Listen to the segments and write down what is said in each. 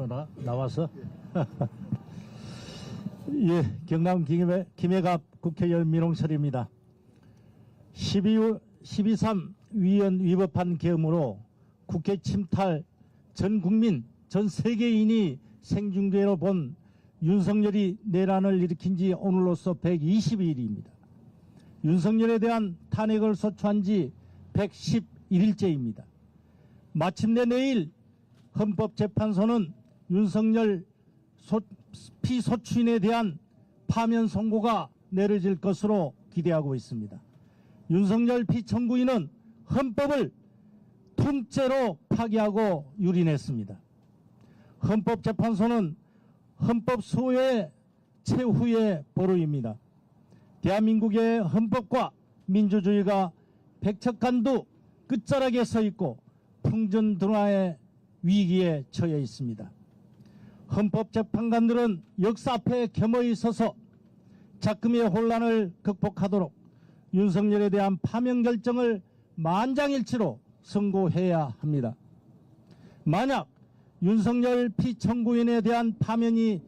앞으로 나, 나와서. 예, 경남 김해, 김해갑 국회의원 민홍철입니다. 12, 12.3 위원 위법한 계엄으로 국회 침탈 전 국민, 전 세계인이 생중계로 본 윤석열이 내란을 일으킨 지 오늘로서 120일입니다. 윤석열에 대한 탄핵을 소추한 지 111일째입니다. 마침내 내일 헌법재판소는 윤석열 소- 피소추인에 대한 파면 선고가 내려질 것으로 기대하고 있습니다. 윤석열 피청구인은 헌법을 통째로 파기하고 유린했습니다. 헌법재판소는 헌법 소외 최후의 보루입니다. 대한민국의 헌법과 민주주의가 백척간두 끝자락에 서 있고 풍전등화의 위기에 처해 있습니다. 헌법재판관들은 역사 앞에 겸허히 서서 작금의 혼란을 극복하도록 윤석열에 대한 파면 결정을 만장일치로 선고해야 합니다. 만약 윤석열 피청구인에 대한 파면이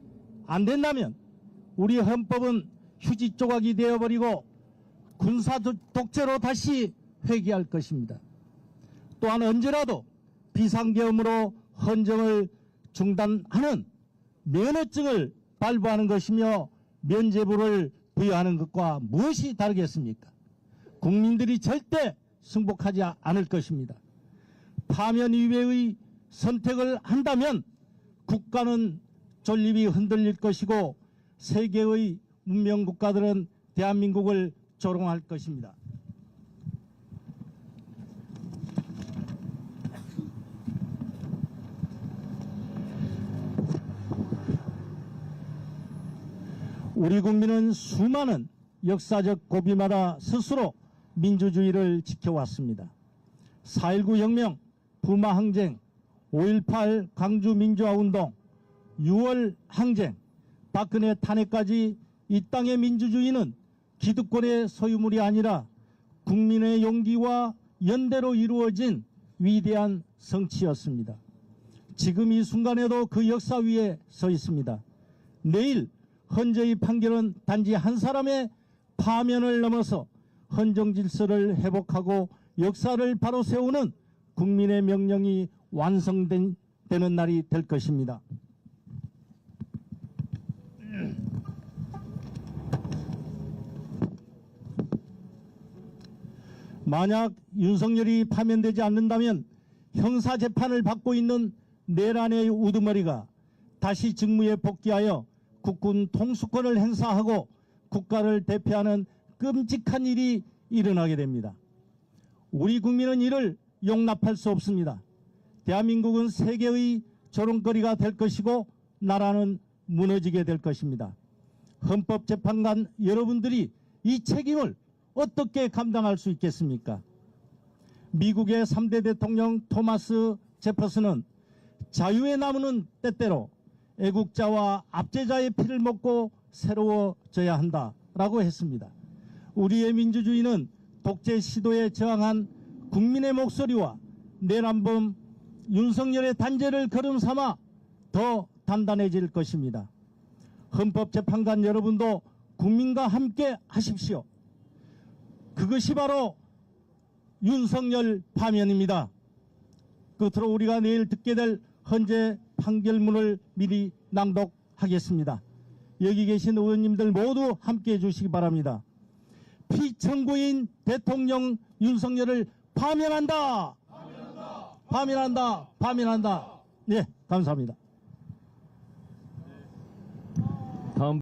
안 된다면 우리 헌법은 휴지 조각이 되어버리고 군사 도- 독재로 다시 회귀할 것입니다. 또한 언제라도 비상계엄으로 헌정을 중단하는 면허증을 발부하는 것이며 면제부를 부여하는 것과 무엇이 다르겠습니까? 국민들이 절대 승복하지 않을 것입니다. 파면 이외의 선택을 한다면 국가는 존립이 흔들릴 것이고 세계의 문명 국가들은 대한민국을 조롱할 것입니다. 우리 국민은 수많은 역사적 고비마다 스스로 민주주의를 지켜왔습니다. 4.19 혁명, 부마 항쟁, 5.18 광주 민주화 운동, 6월 항쟁, 박근혜 탄핵까지 이 땅의 민주주의는 기득권의 소유물이 아니라 국민의 용기와 연대로 이루어진 위대한 성취였습니다. 지금 이 순간에도 그 역사 위에 서 있습니다. 내일 헌재의 판결은 단지 한 사람의 파면을 넘어서 헌정 질서를 회복하고 역사를 바로 세우는 국민의 명령이 완성되는 날이 될 것입니다. 만약 윤석열이 파면되지 않는다면 형사재판을 받고 있는 내란의 우두머리가 다시 직무에 복귀하여 국군 통수권을 행사하고 국가를 대표하는 끔찍한 일이 일어나게 됩니다. 우리 국민은 이를 용납할 수 없습니다. 대한민국은 세계의 조롱거리가 될 것이고 나라는 무너지게 될 것입니다. 헌법재판관 여러분들이 이 책임을 어떻게 감당할 수 있겠습니까? 미국의 3대 대통령 토마스 제퍼슨은 자유의 나무는 때때로 애국자와 압제자의 피를 먹고 새로워져야 한다라고 했습니다. 우리의 민주주의는 독재 시도에 저항한 국민의 목소리와 내란범 윤석열의 단죄를 걸음 삼아 더 단단해질 것입니다. 헌법재판관 여러분도 국민과 함께 하십시오. 그것이 바로 윤석열 파면입니다. 끝으로 우리가 내일 듣게 될 헌재 판결문을 미리 낭독하겠습니다. 여기 계신 의원님들 모두 함께 해 주시기 바랍니다. 피청구인 대통령 윤석열을 파면한다. 파면한다. 파면한다. 파면한다. 네, 감사합니다.